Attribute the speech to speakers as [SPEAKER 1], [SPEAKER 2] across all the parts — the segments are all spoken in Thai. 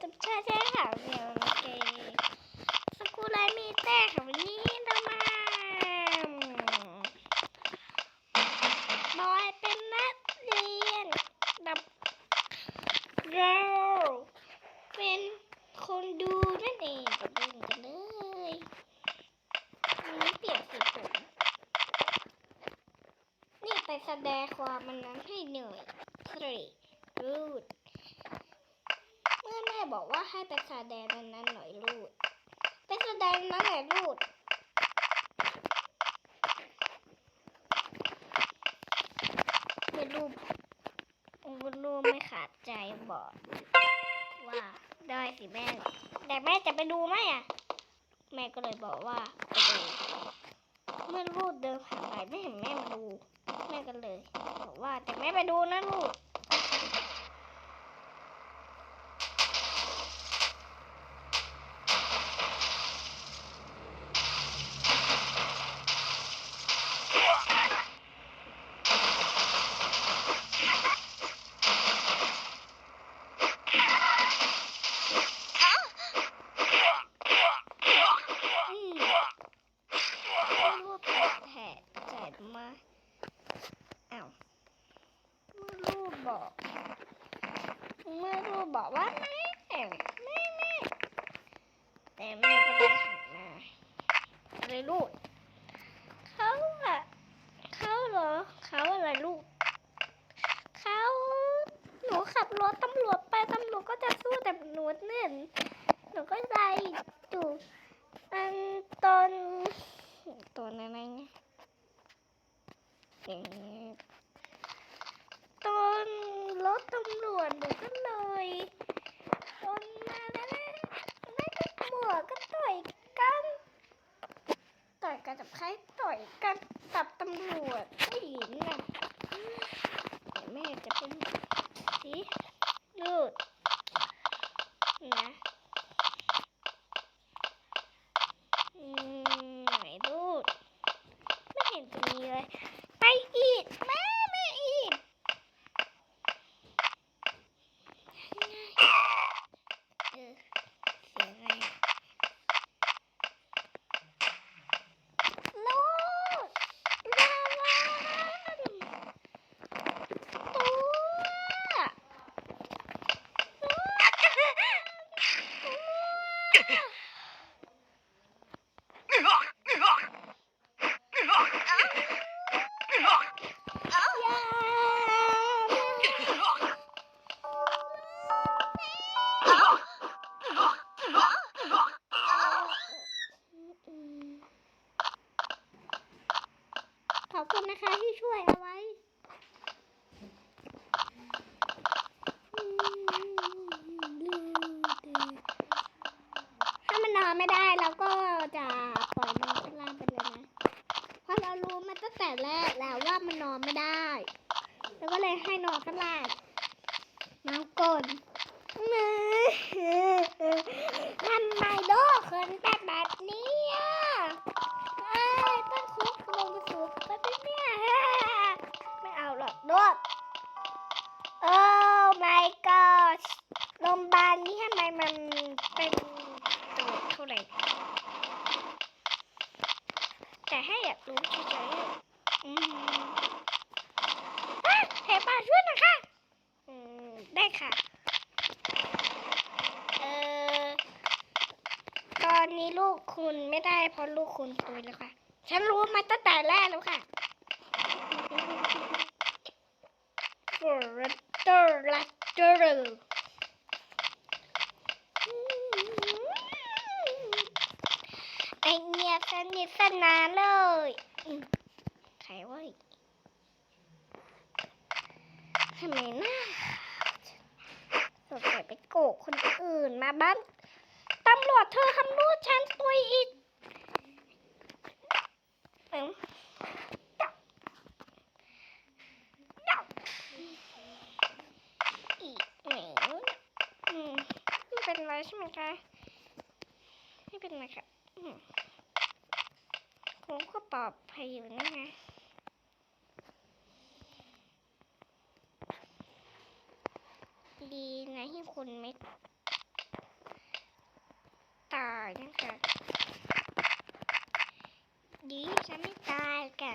[SPEAKER 1] จะใช่ใช่ค่ะเดียวโอเคสกูไลมีแต่ค่ะวันนี้เรามบอยเป็นนักเรียนดับเราเป็นคนดูนั่นเองดูกันเลยวันนี้เปลี่ยนสีผมนี่ไปแสดงความมันนั้นให้เหนื่อยครีด เมื่อแม่บอกว่าให้ ไปแสดงนั้นหน่อยรูดไปแสดงนั้นหน่อยรูดไม่รูปไม่รูปไม่ขาดใจบอกว่าได้สิแม่ แต่แม่จะไปดูไหมอะ แม่ก็เลยบอกว่าไปดูเมื่อรูดเดินผ่านไปไม่เห็นแม่มาดู แม่ก็เลย บอกว่าแต่แม่ไปดูนะลูก อืมรูปแผลแผลแผลมาอ้าวเมื่อรูปบอก เมื่อรูปบอกว่าแม่แม่แม่แต่แม่ก็ได้หันมาเลูกเขาอะเขาเหรอเขาอะไรลูกเขาหนูขับรถตำรวจไปตำรวจก็จะสู้แต่หนูเนี่ยหนูก็ใจอยู่อันตอนตอนอะไรเนี่ยเอ่อตอนรถตำรวจหนูก็เลยตอนมาแล้วนะไม่ก็หมวกก็ต่อยกัน ต่อยกันกับ ใช้ต่อยกันกับตำรวจไม่เห็นนะแต่แม่จะเป็นสีลูดนะ อืมไหนดูดไม่เห็นจะมีเลย ไปอีกแม่แม่อีกเออเสียงอะไรลูกระวังตัวตัว อย่า ขอบคุณนะคะที่ช่วยเอาไว้ถ้ามันนอนไม่ได้เราก็จะปล่อยมันข้างล่างไปเลยนะ เพราะเรารู้มาตั้งแต่แรกแล้วว่า อนไม่ได้ แล้วก็เลยให้นอนข้างล่างน้ำกลนทำไมโดคนแบบแบบนี้อะเอ้ยต้นคุกลงไปสู่ไปเนี่ยไม่เอาหรอกโดดโอ้ my god โรงพยาบาลนี้ทำไมมันเป็นตัวเท่าไหร่แต่ให้อยากรู้เฉยๆ อืมอะเทปาช่วยน่อยค่ะอืม ได้ค่ะ เออตอนนี้ลูกคุณไม่ได้เพราะลูกคุณตุยแล้วค่ะ ฉันรู้มาตั้งแต่แรกแล้วค่ะฟอร์เตอร์ลัตเตอร์ไอเงียสนิทสนานเลย ใครวะ ทำไมนะสงสัยไปโกกคนอื่นมาบ้านตำรวจเธอคำนูดฉันตุยอีกเอ้าจับจับอีกแหมอืมไม่เป็นไรใช่ไหมคะไม่เป็นไรค่ะอืมผมก็ปลอดภัยอยู่นะไงายให้คุณไม่ตายนะคะดีฉันไม่ตายค่ะ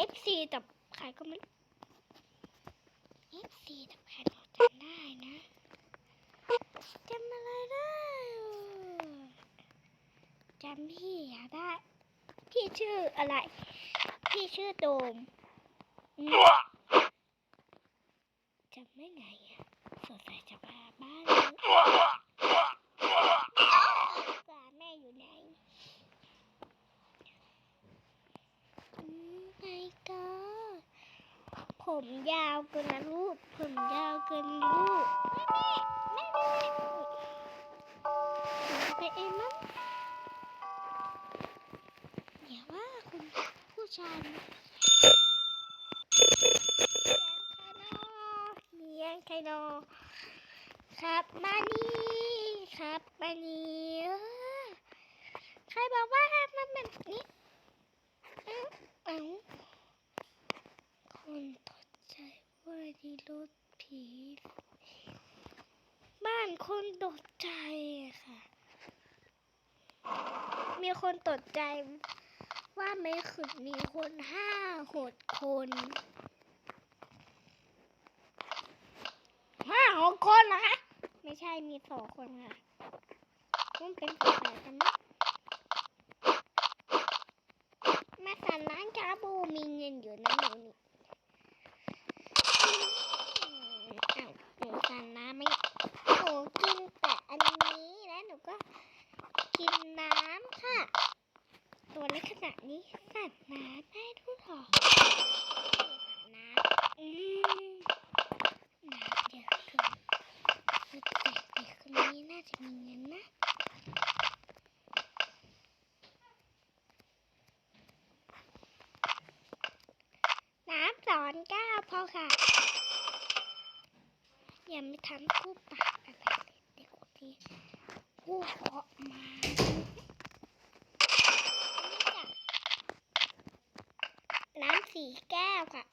[SPEAKER 1] ม่หนูไปเอฟซีกับใครก็ไม่เอฟซีกับใครหนูจำได้นะจำอะไรได้เออจำพี่อะได้ พี่ชื่ออะไร พี่ชื่อโดมอืมจำไม่ไงอะสงสัยจะมาบ้านนี้กว่าแม่อยู่ไหนอืมไงก็ ผมยาวเกินนะลูกผมยาวเกินลูกแม่แม่แม่แม่แม่ไปเองมั้งอย่าว่าคุณผู้ชายนะเลี้ยงใครนอครับมานี่ครับมานี่ใครบอกว่าให้มันแบบนี้อ้าเอ้าคน ตกใจว่รถผี บ้านคนตกใจอะค่ะ มีคนตกใจว่าไม่คือมีคนห้าหกคนห้าหกคนเหรอคะไม่ใช่มีสองคนค่ะมันเป็นภาษากันนะม่สันร้านชาบูมีเงินอยู่นะหนูนี่อืมอ้าว หนูสันน้ำไม่หนูกินแต่อันนี้แล้วหนูก็กินน้ำค่ะ ตัวเล็กขนาดนี้สัตว์น้ำได้ด้วยเหรอน้ำอืม น้ำเยอะเกินเด็กเด็กคนนี้น่าจะมีเงินนะ น้ำสอนก้าวพอค่ะ อ ยังไม่ทันคู่ปากอะไรเลยเด็กคนนี้พูดออกมาน้ำสีแก้วค่ะ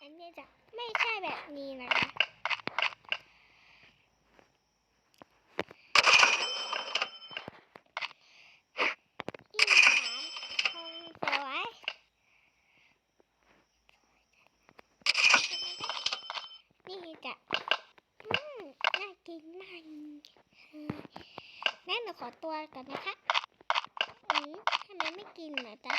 [SPEAKER 1] อันนี้จะไม่ใช่แบบนี้นะคะอินถามคงสวยนี่จะอืมน่ากินมากเออแม่หนู ขอตัวก่อนนะคะอืมทำไมไม่กินเหรอจ๊ะ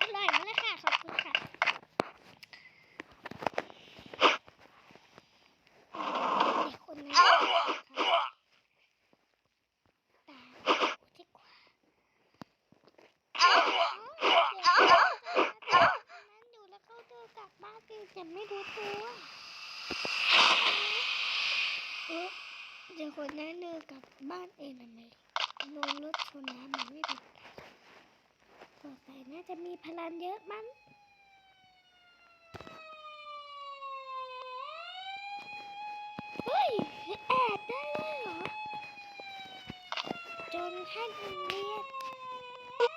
[SPEAKER 1] อร่อยมากเลยค่ะ ขอบคุณค่ะเด็กคนนั้นค่ะตาดีกว่าอ๋อเดี๋ยวนั้นอยู่แล้วเขาเดินกลับบ้านไปแต่ไม่รู้ตัว เอ๊ะคนนั้เดินกลับบ้านเองทำไมโดนรถชนน้ำมันไม่เป็นไรสงสัยน่าจะมีพลังเยอะมั้งเฮ้ยแอบได้เลยเหรอ จนท่านเดียก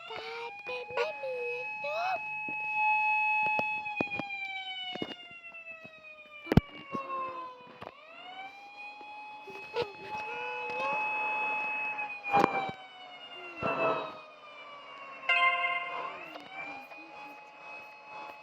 [SPEAKER 1] กลายเป็นไม่เหมือนเดิมขอบคุณค่ะขอบคุณค่ะ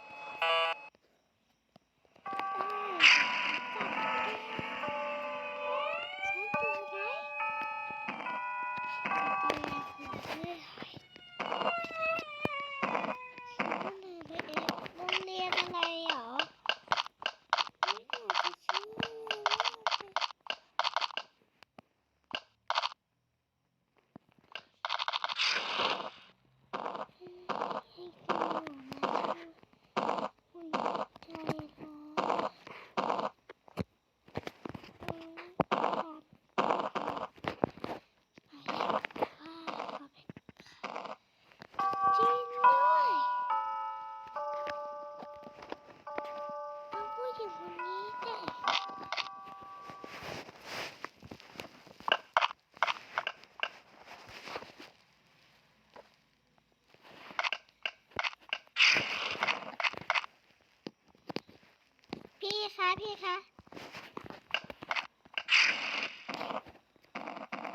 [SPEAKER 1] คะพี่คะ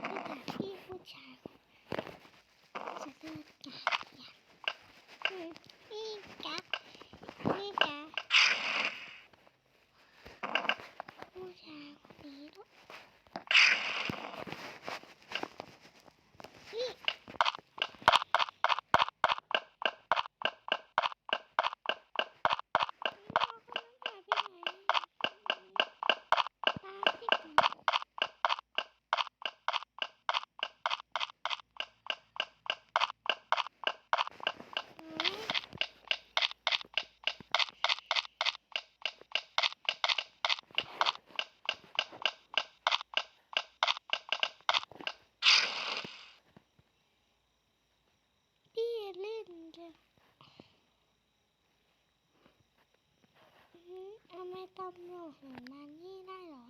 [SPEAKER 1] พี่แต่พี่ผู้ชายจะเลิกกันอย่างอืมพี่จ๊ะพี่จ๊ะผู้ชายคนนี้ด้วยพี่ พี่เล่นเลยอืมทำ ไมตำรวจถึงมานี่ได้หรอ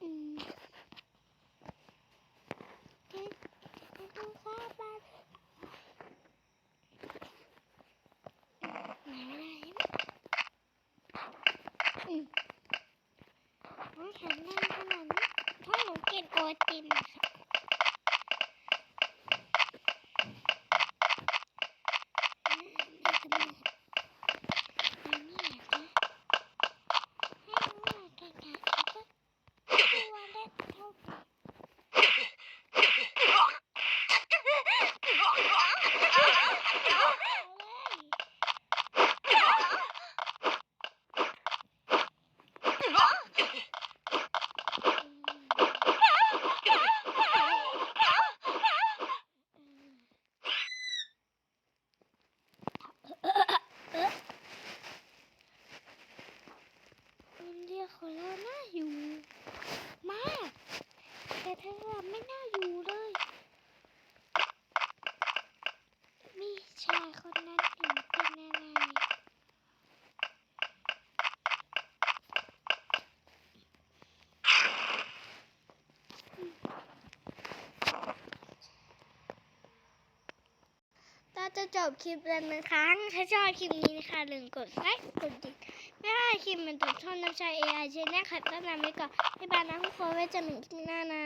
[SPEAKER 1] อืมเจ๊เจ๊ดูข้าวบ้านไหนไหนอืมน้องแข็งแรงขนาดนี้เพราะหนูกินโอติมค่ะ อืมเดี๋ยวจะมาอันนี้เหรอจ๊ะให้รู้ว่าแกะๆแล้วก็ตัวเล็กเท่ากันเอาเลยมันเรียกของเราน่าอยู่ มาก แต่เธออะไม่น่าอยู่เลย มีชายคนนั้นถึงเป็นอะไร เรา จบคลิปแล้วนะคะ ถ้าชอบคลิปนี้นะคะลืมกดไลค์กดติดไม่ว่าคลิปมันจบช่องน้ำชาเอไอเชนแนลขัดต้นน้ำไว้ก่อนบ๊ายบายนะทุกคนไว้เจอกันใหม่คลิปหน้านะ